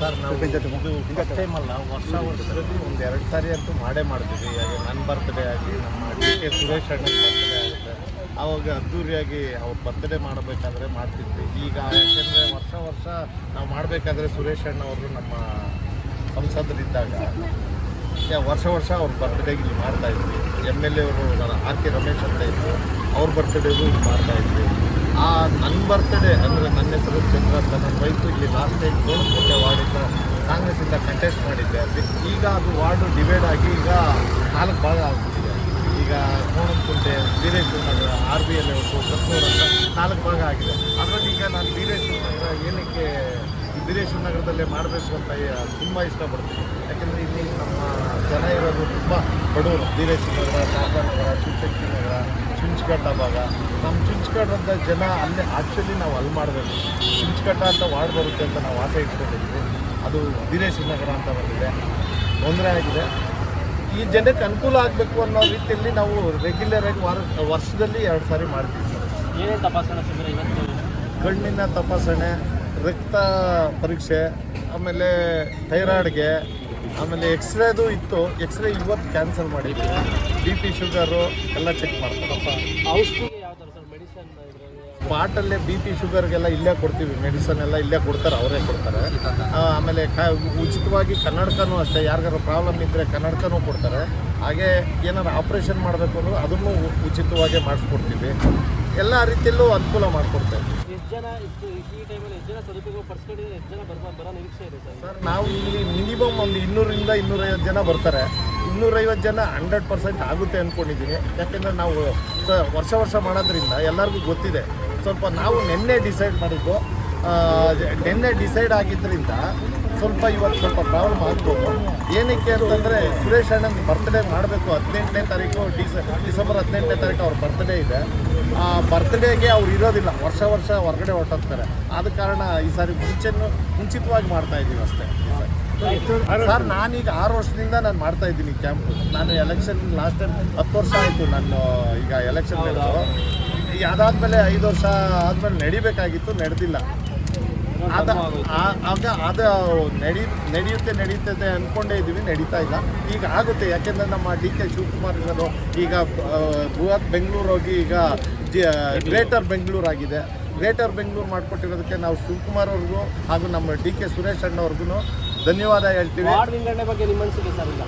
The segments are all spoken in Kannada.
ಸರ್ ನಾವು ಇದು ಅಲ್ಲ ವರ್ಷ ವರ್ಷದಲ್ಲಿ ಒಂದು ಎರಡು ಸಾರಿ ಅಂತೂ ಮಾಡೇ ಮಾಡ್ತೀವಿ. ಈಗ ನನ್ನ ಬರ್ತ್ಡೇ ಆಗಲಿ ನಮ್ಮ ಡಿ ಕೆ ಸುರೇಶ್ ಅಣ್ಣನ ಬರ್ತ್ಡೇ ಆಗುತ್ತೆ. ಆವಾಗ ಅದ್ದೂರಿಯಾಗಿ ಅವ್ರ ಬರ್ತ್ಡೇ ಮಾಡಬೇಕಾದ್ರೆ ಮಾಡ್ತಿದ್ವಿ. ಈಗ ಯಾಕೆಂದರೆ ವರ್ಷ ವರ್ಷ ನಾವು ಮಾಡಬೇಕಾದ್ರೆ ಸುರೇಶ್ ಅಣ್ಣ ಅವರು ನಮ್ಮ ಸಂಸದರಿದ್ದಾಗ ವರ್ಷ ವರ್ಷ ಅವ್ರ ಬರ್ತ್ಡೇಗೆ ಇಲ್ಲಿ ಮಾಡ್ತಾಯಿದ್ವಿ ಎಂ ಎಲ್ ಎ ಅವರು ಆರ್ ಕೆ ರಮೇಶ್ ಅಂತ ಇದ್ದರು ಅವ್ರ ಬರ್ತ್ಡೇಗೂ ಇಲ್ಲಿ ಮಾಡ್ತಾ ಇದ್ವಿ. ಆ ನನ್ನ ಬರ್ತ್ಡೇ ಅಂದರೆ ನನ್ನ ಹೆಸರು ಚಂದ್ರ ಅಂತ ನನ್ನ ವಯಸ್ಸು ಇಲ್ಲಿ ಲಾಸ್ಟ್ ಟೈಮ್ ಕೋಣಕೋಟೆ ವಾರ್ಡಿಂದ ಕಾಂಗ್ರೆಸ್ಸಿಂದ ಕಂಟೆಸ್ಟ್ ಮಾಡಿದ್ದೆ. ಈಗ ಅದು ವಾರ್ಡು ಡಿವೈಡ್ ಆಗಿ ಈಗ ನಾಲ್ಕು ಭಾಗ ಆಗ್ಬಿಟ್ಟಿದೆ. ಈಗ Konanakunte Veereshwara Nagar R B L Katnur ಅಂತ ನಾಲ್ಕು ಭಾಗ ಆಗಿದೆ. ಅದರಲ್ಲಿ ಈಗ ನಾನು ವೀರೇಶ್ವರ ನಗರ ಏನಕ್ಕೆ ವೀರೇಶ್ವರ ನಗರದಲ್ಲೇ ಮಾಡಬೇಕು ಅಂತ ತುಂಬ ಇಷ್ಟಪಡ್ತೀನಿ. ಯಾಕೆಂದರೆ ಇಲ್ಲಿ ನಮ್ಮ ಜನ ಇರೋದು ತುಂಬ ಬಡವರು ವೀರೇಶ್ವರ ನಗರ ಶಿವಶಕ್ತಿ ನಗರ ಚುಂಚಕಟ್ಟ ಭಾಗ. ನಮ್ಮ ಚುಂಚಕಟ್ಟದ ಜನ ಅಲ್ಲಿ ಆ್ಯಕ್ಚುಲಿ ನಾವು ಅಲ್ಲಿ ಮಾಡಬೇಕು. ಚುಂಚಕಟ್ಟ ಅಂತ ವಾರ್ಡ್ ಬರುತ್ತೆ ಅಂತ ನಾವು ಆಸೆ ಇಟ್ಕೊಂಡಿದ್ವಿ ಅದು ವೀರೇಶ್ವರ ನಗರ ಅಂತ ಬಂದಿದೆ. ತೊಂದರೆ ಆಗಿದೆ. ಈ ಜನಕ್ಕೆ ಅನುಕೂಲ ಆಗಬೇಕು ಅನ್ನೋ ರೀತಿಯಲ್ಲಿ ನಾವು ರೆಗ್ಯುಲರ್ ಆಗಿ ವಾರ ವರ್ಷದಲ್ಲಿ ಎರಡು ಸಾರಿ ಮಾಡ್ತೀವಿ ಸರ್. ಏನೇನು ತಪಾಸಣೆ ಕಣ್ಣಿನ ತಪಾಸಣೆ ರಕ್ತ ಪರೀಕ್ಷೆ ಆಮೇಲೆ ಥೈರಾಯ್ಡ್ಗೆ ಆಮೇಲೆ ಎಕ್ಸ್ರೇದು ಇತ್ತು. ಎಕ್ಸ್ರೇ ಇವತ್ತು ಕ್ಯಾನ್ಸಲ್ ಮಾಡಿದ್ವಿ ಬಿ ಪಿ ಶುಗರು ಎಲ್ಲ ಚೆಕ್ ಮೆಡಿಸನ್ ಸ್ಪಾಟಲ್ಲೇ ಬಿ ಪಿ ಶುಗರ್ಗೆಲ್ಲ ಇಲ್ಲೇ ಕೊಡ್ತೀವಿ. ಮೆಡಿಸನ್ ಎಲ್ಲ ಇಲ್ಲೇ ಕೊಡ್ತಾರೆ ಅವರೇ ಕೊಡ್ತಾರೆ. ಆಮೇಲೆ ಕ ಉಚಿತವಾಗಿ ಕನ್ನಡಕನೂ ಅಷ್ಟೇ. ಯಾರಿಗಾರು ಪ್ರಾಬ್ಲಮ್ ಇದ್ದರೆ ಕನ್ನಡಕನೂ ಕೊಡ್ತಾರೆ. ಹಾಗೆ ಏನಾರು ಆಪ್ರೇಷನ್ ಮಾಡಬೇಕು ಅಂದ್ರೆ ಅದನ್ನು ಉಚಿತವಾಗೇ ಮಾಡಿಸ್ಕೊಡ್ತೀವಿ. ಎಲ್ಲ ರೀತಿಯಲ್ಲೂ ಅನುಕೂಲ ಮಾಡಿಕೊಡ್ತೇವೆ. ಜನ ಈ ಟೈಮಲ್ಲಿ ಎಷ್ಟು ಜನ ಸದುಪಯೋಗ ಪಡಿಸ್ಕೊಂಡು ಎಷ್ಟು ಜನ ಬರ ಬರೋ ನಿರೀಕ್ಷೆ ಇದೆ ಸರ್. ಸರ್, ನಾವು ಇಲ್ಲಿ ಮಿನಿಮಮ್ ಒಂದು ಇನ್ನೂರಿಂದ ಇನ್ನೂರೈವತ್ತು ಜನ ಬರ್ತಾರೆ. ಇನ್ನೂರೈವತ್ತು ಜನ ಹಂಡ್ರೆಡ್ ಪರ್ಸೆಂಟ್ ಆಗುತ್ತೆ ಅಂದ್ಕೊಂಡಿದ್ದೀನಿ ಯಾಕೆಂದರೆ ನಾವು ವರ್ಷ ವರ್ಷ ಮಾಡೋದ್ರಿಂದ ಎಲ್ಲರಿಗೂ ಗೊತ್ತಿದೆ. ಸ್ವಲ್ಪ ನಾವು ನಿನ್ನೆ ಡಿಸೈಡ್ ಮಾಡಿದ್ದು ನಿನ್ನೆ ಡಿಸೈಡ್ ಆಗಿದ್ದರಿಂದ ಸ್ವಲ್ಪ ಇವತ್ತು ಸ್ವಲ್ಪ ಪ್ರಾಬ್ಲಮ್ ಆಗ್ಬೋದು. ಏನಕ್ಕೆ ಅಂತಂದರೆ ಸುರೇಶ್ ಅಣ್ಣನ ಬರ್ತ್ಡೇ ಮಾಡಬೇಕು ಹದಿನೆಂಟನೇ ತಾರೀಕು ಡಿಸ ಡಿಸೆಂಬರ್ ಹದಿನೆಂಟನೇ ತಾರೀಕು ಅವ್ರ ಬರ್ತ್ಡೇ ಇದೆ. ಆ ಬರ್ತ್ಡೇಗೆ ಅವ್ರು ಇರೋದಿಲ್ಲ. ವರ್ಷ ವರ್ಷ ಹೊರಗಡೆ ಹೊರಟೋಗ್ತಾರೆ. ಆದ ಕಾರಣ ಈ ಸಾರಿ ಮುಂಚೆನೂ ಮುಂಚಿತವಾಗಿ ಮಾಡ್ತಾ ಇದ್ದೀವಿ ಅಷ್ಟೇ. ಸರ್ ನಾನೀಗ ಆರು ವರ್ಷದಿಂದ ನಾನು ಮಾಡ್ತಾ ಇದ್ದೀನಿ ಕ್ಯಾಂಪ್ ನಾನು ಎಲೆಕ್ಷನ್ ಲಾಸ್ಟ್ ಟೈಮ್ ಹತ್ತು ವರ್ಷ ಆಯಿತು ನಾನು ಈಗ ಎಲೆಕ್ಷನ್ ಅದಾದಮೇಲೆ ಐದು ವರ್ಷ ಆದಮೇಲೆ ನಡಿಬೇಕಾಗಿತ್ತು, ನಡೆದಿಲ್ಲ. ಅದ ಆಗ ಅದು ನಡಿ, ನಡೆಯುತ್ತೆ ನಡೆಯುತ್ತೆ ಅಂದ್ಕೊಂಡೇ ಇದ್ದೀವಿ, ನಡೀತಾ ಇಲ್ಲ. ಈಗ ಆಗುತ್ತೆ, ಯಾಕೆಂದರೆ ನಮ್ಮ ಡಿ ಕೆ ಶಿವಕುಮಾರ್ ಇರೋದು ಈಗ ಬೃಹತ್ ಬೆಂಗಳೂರು ಹೋಗಿ ಈಗ ಗ್ರೇಟರ್ ಬೆಂಗಳೂರು ಆಗಿದೆ. ಗ್ರೇಟರ್ ಬೆಂಗಳೂರು ಮಾಡಿಕೊಟ್ಟಿರೋದಕ್ಕೆ ನಾವು ಶಿವಕುಮಾರ್ ಅವ್ರಿಗೂ ಹಾಗೂ ನಮ್ಮ ಡಿ ಕೆ ಸುರೇಶ್ ಅಣ್ಣವ್ರಿಗೂ ಧನ್ಯವಾದ ಹೇಳ್ತೀವಿ. ಬಗ್ಗೆ ನಿಮ್ಮ ಅನಿಸಿಕೆ ಸರ್ ಈಗ.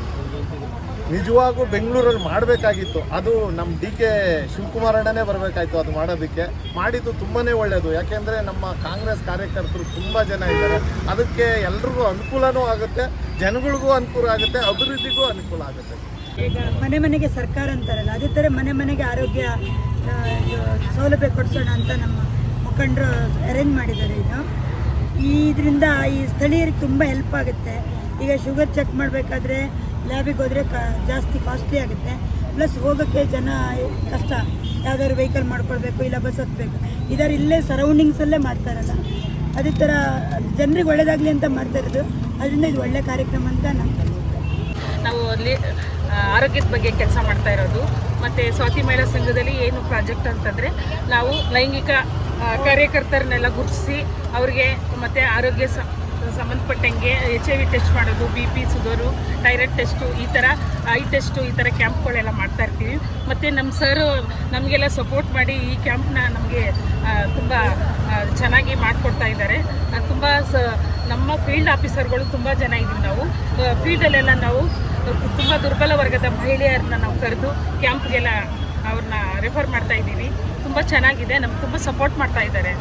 ನಿಜವಾಗೂ ಬೆಂಗಳೂರಲ್ಲಿ ಮಾಡಬೇಕಾಗಿತ್ತು. ಅದು ನಮ್ಮ ಡಿ ಕೆ ಶಿವಕುಮಾರ್ ಅಣ್ಣನೇ ಬರಬೇಕಾಯ್ತು ಅದು ಮಾಡೋದಕ್ಕೆ. ಮಾಡಿದ್ದು ತುಂಬಾ ಒಳ್ಳೆಯದು ಯಾಕೆಂದರೆ ನಮ್ಮ ಕಾಂಗ್ರೆಸ್ ಕಾರ್ಯಕರ್ತರು ತುಂಬ ಜನ ಇದ್ದಾರೆ. ಅದಕ್ಕೆ ಎಲ್ರಿಗೂ ಅನುಕೂಲನೂ ಆಗುತ್ತೆ, ಜನಗಳಿಗೂ ಅನುಕೂಲ ಆಗುತ್ತೆ, ಅಭಿವೃದ್ಧಿಗೂ ಅನುಕೂಲ ಆಗುತ್ತೆ. ಈಗ ಮನೆ ಮನೆಗೆ ಸರ್ಕಾರ ಅಂತಾರಲ್ಲ, ಅದೇ ಥರ ಮನೆ ಮನೆಗೆ ಆರೋಗ್ಯ ಸೌಲಭ್ಯ ಕೊಡಿಸೋಣ ಅಂತ ನಮ್ಮ ಮುಖಂಡರು ಅರೇಂಜ್ ಮಾಡಿದ್ದಾರೆ ಈಗ ಈ ಇದರಿಂದ ಈ ಸ್ಥಳೀಯರಿಗೆ ತುಂಬ ಹೆಲ್ಪ್ ಆಗುತ್ತೆ. ಈಗ ಶುಗರ್ ಚೆಕ್ ಮಾಡಬೇಕಾದ್ರೆ ಲ್ಯಾಬಿಗೆ ಹೋದರೆ ಕ ಜಾಸ್ತಿ ಕಾಸ್ಟ್ಲಿ ಆಗುತ್ತೆ. ಪ್ಲಸ್ ಹೋಗೋಕ್ಕೆ ಜನ ಕಷ್ಟ. ಯಾವುದಾದ್ರು ವೆಹಿಕಲ್ ಮಾಡ್ಕೊಳ್ಬೇಕು, ಇಲ್ಲ ಬಸ್ ಹತ್ತಬೇಕು ಇದರ ಇಲ್ಲೇ ಸರೌಂಡಿಂಗ್ಸಲ್ಲೇ ಮಾಡ್ತಾರಲ್ಲ ಅದೇ ಥರ ಜನರಿಗೆ ಒಳ್ಳೇದಾಗಲಿ ಅಂತ ಮಾಡ್ತಾ ಇರೋದು. ಅದರಿಂದ ಇದು ಒಳ್ಳೆ ಕಾರ್ಯಕ್ರಮ ಅಂತ ನಮ್ಮ ನಾವು ಅಲ್ಲಿ ಆರೋಗ್ಯದ ಬಗ್ಗೆ ಕೆಲಸ ಮಾಡ್ತಾ ಇರೋದು. ಮತ್ತು ಸ್ವಾತಿ ಮಹಿಳಾ ಸಂಘದಲ್ಲಿ ಏನು ಪ್ರಾಜೆಕ್ಟ್ ಅಂತಂದರೆ ನಾವು ಲೈಂಗಿಕ ಕಾರ್ಯಕರ್ತರನ್ನೆಲ್ಲ ಗುರುತಿಸಿ ಅವ್ರಿಗೆ ಮತ್ತು ಆರೋಗ್ಯ ಸ ಸಂಬಂಧಪಟ್ಟಂಗೆ ಎಚ್ ಐ ವಿ ಟೆಸ್ಟ್ ಮಾಡೋದು B P sugar thyroid test ಈ ಥರ ಐ ಟೆಸ್ಟು ಈ ಥರ ಕ್ಯಾಂಪ್ಗಳೆಲ್ಲ ಮಾಡ್ತಾ ಇರ್ತೀವಿ. ಮತ್ತು ನಮ್ಮ ಸರು ನಮಗೆಲ್ಲ ಸಪೋರ್ಟ್ ಮಾಡಿ ಈ ಕ್ಯಾಂಪ್ನ ನಮಗೆ ತುಂಬ ಚೆನ್ನಾಗಿ ಮಾಡಿಕೊಡ್ತಾ ಇದ್ದಾರೆ. ತುಂಬ ಸ, ನಮ್ಮ ಫೀಲ್ಡ್ ಆಫೀಸರ್ಗಳು ತುಂಬ ಜನ ಇದ್ದೀವಿ ನಾವು. ಫೀಲ್ಡಲ್ಲೆಲ್ಲ ನಾವು, ತುಂಬ ದುರ್ಬಲ ವರ್ಗದ ಮಹಿಳೆಯರನ್ನ ನಾವು ಕರೆದು ಕ್ಯಾಂಪ್ಗೆಲ್ಲ ಅವ್ರನ್ನ ರೆಫರ್ ಮಾಡ್ತಾ ಇದ್ದೀವಿ. ತುಂಬ ಚೆನ್ನಾಗಿದೆ, ನಮ್ಗೆ ತುಂಬ ಸಪೋರ್ಟ್ ಮಾಡ್ತಾ ಇದ್ದಾರೆ.